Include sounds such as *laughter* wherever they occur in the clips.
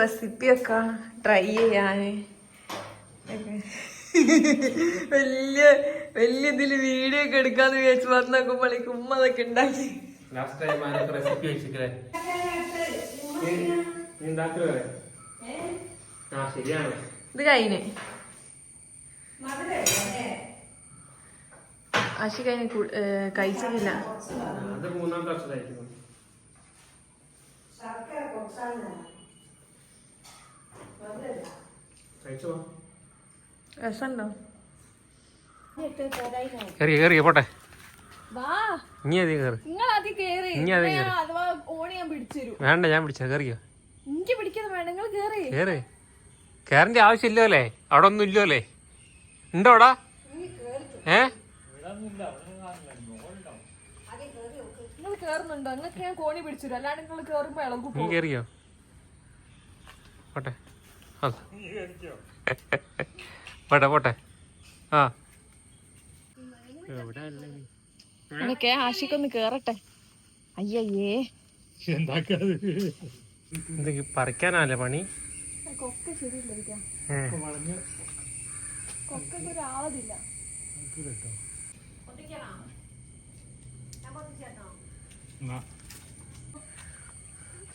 റെസിപ്പിയൊക്കെ try ചെയ്യാന് വലിയ വലിയ ഇതിൽ വീഡിയോ ഒക്കെ എടുക്കാന്ന് വിചാരിച്ചു വന്ന് നോക്കുമ്പോഴേക്ക് ഉമ്മ അതൊക്കെ ഉണ്ടാക്കി. ലാസ്റ്റ് ടൈം ആരൊക്കെ റെസിപ്പി ഉണ്ടാക്കുക ആ ശരിയാണ്. ഇത് കഴിഞ്ഞ്. ആശി കഴിഞ്ഞ് കഴിച്ചിട്ടില്ല. അത് മൂന്നാമത്തെ വർഷമായിരിക്കുന്നു കഴിച്ചോ രസമുണ്ടോ കേറി കയറിയ പോട്ടെ. നിങ്ങൾ ആദ്യം കേറി. ഇനി അത് തരും വേണ്ട ഞാൻ പിടിച്ച നിങ്ങൾ കേറി. കേറ്. കയറിന്റെ ആവശ്യമില്ലോ അല്ലേ? അവിടെ ഒന്നും ഇല്ലോ അല്ലേ? ഉണ്ടോ അവിടെ? ഏ? നിങ്ങൾ കേറുന്നുണ്ടോ? നിങ്ങൾക്ക് ഞാൻ കോണി പിടിച്ചു തരും അല്ലാണ്ട് നിങ്ങൾ കേറുമ്പോ ഇളകും നീ കേറിയോ പോട്ടെ. പോട്ടെ പോട്ടെ. ആ. എവിടെ ആശിക്കൊന്ന് കേറട്ടെ. അയ്യേ ഇത് പറിക്കാനല്ലേ പണി? കൊക്ക. കൊക്കൊക്കെ ഒരാളതില്ല.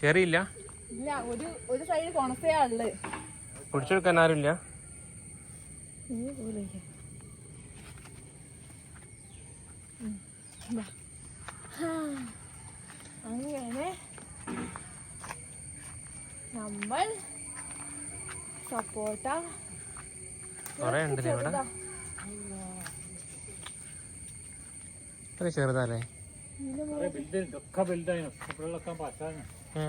കേറിയില്ല? ഇല്ല ഒരു ഒരു സൈഡ് കൊണസയാ ഉള്ളത്. പിടിച്ചെടുക്കാൻ ആരുമില്ല? അങ്ങനെ നമ്മൾ സപ്പോട്ട കൊറേ ഉണ്ടല്ലേ ഇവിടെ? ഇത്ര ചെറുതല്ലേ ഏ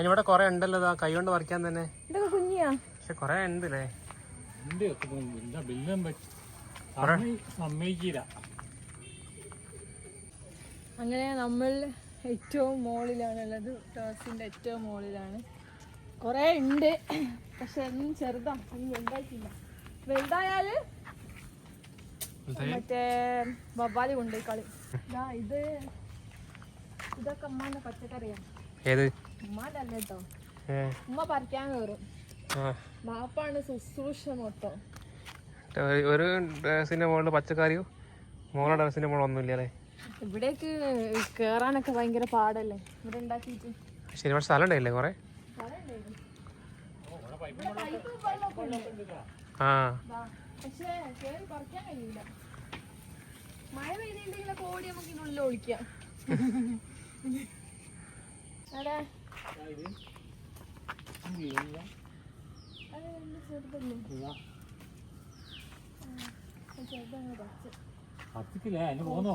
അതിനിവിടെ കൊറേ ഉണ്ടല്ലോ ഇതാ കൈ കൊണ്ട് പറിക്കാൻ തന്നെ. ഇതൊക്കെ കുഞ്ഞിയാ? പക്ഷെ കൊറേ ഉണ്ടല്ലേ? അങ്ങനെ നമ്മൾ ഏറ്റവും മോളിലാണുള്ളത് ടോസിന്റെ ഏറ്റവും മോളിലാണ്. കുറേ ഉണ്ട് പക്ഷെ ഒന്നും ചെറുതാ ഒന്നും വലുതായിട്ടില്ല. വലുതായാൽ മറ്റേ ബബാലി കൊണ്ടുപോയി കളി ദാ ഇത് ഇതൊക്കെ അമ്മാന്റെ പച്ചക്കറിയാണ് ഏത്? ഉമ്മാന്റെ അല്ല കേട്ടോ ഏ. ഉമ്മ പറിക്കാൻ കയറും ആ. ബാപ്പാണ് ശുശ്രൂഷ മൊത്തം. ഒരു- ഒരു ഡ്രസ്സിന്റെ മുകളിൽ പച്ചക്കറിയോ മോളെ ഡ്രസ്സിന്റെ മുകളിൽ ഒന്നുമില്ല അല്ലേ ഇവിടേക്ക് കേറാനൊക്കെ ഭയങ്കര പാടല്ലേ? ഇവിടെ ഉണ്ടാക്കിയിട്ട്. ശരി പക്ഷെ സ്ഥലം ഉണ്ടായില്ലേ കൊറേ? ആ. പക്ഷേ കേറി പറിക്കാൻ കഴിയില്ല മഴ പെയ്തിട്ടുണ്ടെങ്കിൽ ഓടി നമുക്ക് ഇതിനുള്ളിൽ ഒളിക്കാം. *laughs* കത്തിക്കില്ലേ അതിന് പോന്നോ?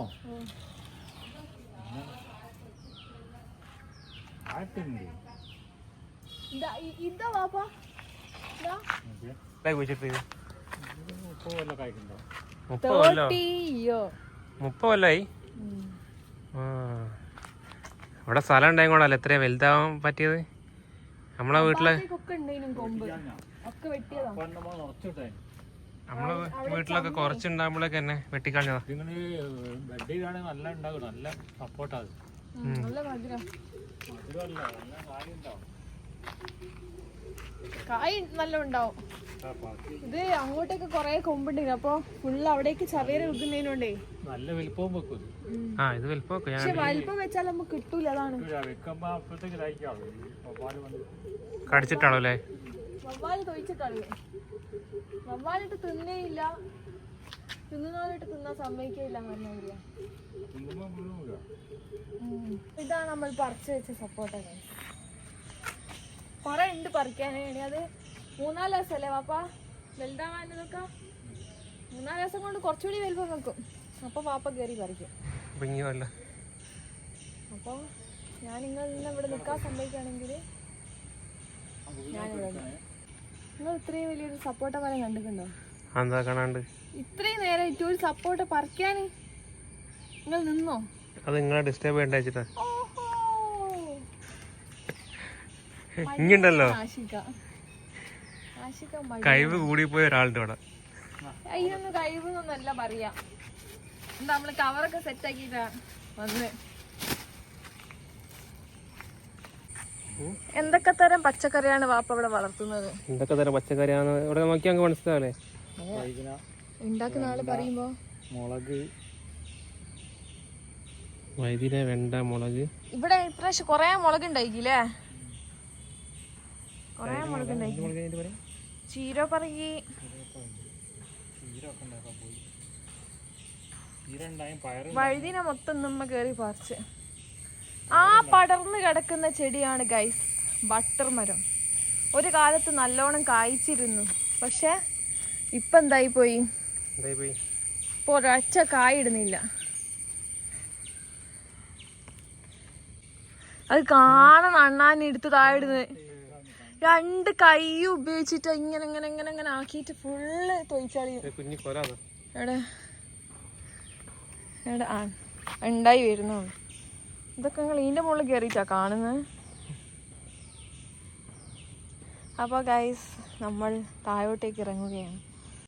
ഇതാ മുപ്പത് കൊല്ലായി? ഇവിടെ സ്ഥലം ഉണ്ടായും കൊണ്ടല്ലേ എത്രയാ വലുതാവാൻ പറ്റിയത്? നമ്മളെ വീട്ടിൽ നമ്മളെ വീട്ടിലൊക്കെ കുറച്ചുണ്ടാകുമ്പോഴൊക്കെ തന്നെ വെട്ടിക്കളഞ്ഞതാ. നല്ല നല്ല സപ്പോർട്ടാ നല്ല കായ് നല്ല ഉണ്ടാവും ഇത് അങ്ങോട്ടേക്ക് കൊറേ കൊമ്പുണ്ട് അപ്പൊ ഫുള്ള് അവിടേക്ക് ചവേര വെക്കുന്നതിനോണ്ടേ നല്ല വലിപ്പവും വെക്കും ആ ഇത് വലിപ്പം ഞാൻ പക്ഷെ വലിപ്പം വെച്ചാൽ നമുക്ക് കിട്ടൂല അതാണ്. കടിച്ചിട്ടാണോ അല്ലേ? വവ്വാൽ തൊഴിച്ചിട്ടറിയേ വവ്വാലിട്ട് തിന്നേയില്ല തിന്നുന്നവരിട്ട് തിന്നാൻ സമ്മതിക്കില്ല പറഞ്ഞില്ല ഇതാണ് നമ്മൾ പറിച്ചു വെച്ച സപ്പോർട്ടൊക്കെ കൊറേ ഉണ്ട് പറിക്കാൻ ഇനി അത് മൂന്നാൽ ദിവസമല്ലേ വാപ്പ? നോക്ക മൂന്നാൽ ദിവസം കൊണ്ട് കുറച്ചുകൂടി വലുപ്പം വെക്കും. അപ്പൊ വാപ്പ കയറി പറിക്കും. അപ്പൊ അപ്പോൾ ഞാൻ നിങ്ങൾ നിന്ന് ഇവിടെ നിൽക്കാൻ സംഭവിക്കുകയാണെങ്കിൽ ഞാനിവിടെ. നിങ്ങൾ ഇത്രയും വലിയൊരു സപ്പോർട്ട മരം കണ്ടിട്ടുണ്ടോ? എന്താ കാണാണ്ട്? ഇത്രയും നേരം ഏറ്റവും സപ്പോർട്ട് പറിക്കാൻ നിങ്ങൾ നിന്നോ? അത് നിങ്ങളെ ഡിസ്റ്റർബ് ചെയ്യണ്ട മടി. കഴിവ് കൂടിപ്പോയ ഒരാളുടെ ഇവിടെ അതിനൊന്നും കഴിവെന്നൊന്നല്ല പറയാ. എന്താ നമ്മൾ കവറൊക്കെ സെറ്റ് ആക്കിട്ടാ വന്ന്. എന്തൊക്കെ തരം പച്ചക്കറിയാണ് വാപ്പ ഇവിടെ വളർത്തുന്നത്? എന്തൊക്കെ തരം പച്ചക്കറിയാണ്? ഇവിടെ നോക്കി അങ്ങ് മനസ്സിലാവല്ലേ ഉണ്ടാക്കുന്ന ആൾ പറയുമ്പോ. മുളക്. വൈദ്യുര വെണ്ട മുളക്. ഇവിടെ ഇപ്രാവശ്യം കൊറേ മുളക് ഉണ്ടായിക്കില്ലേ കൊറേ മുളക് ഉണ്ടായി മുളക് അതിന്റെ പറയാം? ചീര പയറ് വഴുതിനെ മൊത്തം നമ്മ കേറി പറിച്ച്. ആ പടർന്ന് കിടക്കുന്ന ചെടിയാണ് ഗൈസ് ബട്ടർ മരം. ഒരു കാലത്ത് നല്ലോണം കായ്ച്ചിരുന്നു. പക്ഷെ ഇപ്പൊ എന്തായി പോയി? ഇപ്പൊ ഒരൊറ്റ കായിടുന്നില്ല അത് കാണണം അണ്ണാൻ എടുത്ത് താഴെ ഇടുന്നത്. രണ്ട് കൈ ഉപയോഗിച്ചിട്ട് ഇങ്ങനെ ഇങ്ങനെ ഇങ്ങനെ ഇങ്ങനെ ആക്കിയിട്ട് ഫുള്ള് കൊലാന്ന് എവിടെ എവിടെ ആ ഉണ്ടായി വരുന്നുള്ളു ഇതൊക്കെ നിങ്ങൾ ഇതിന്റെ മുകളിൽ കയറിയിട്ടാ കാണുന്നത് അപ്പോൾ ഗൈസ് നമ്മൾ താഴോട്ടേക്ക് ഇറങ്ങുകയാണ്.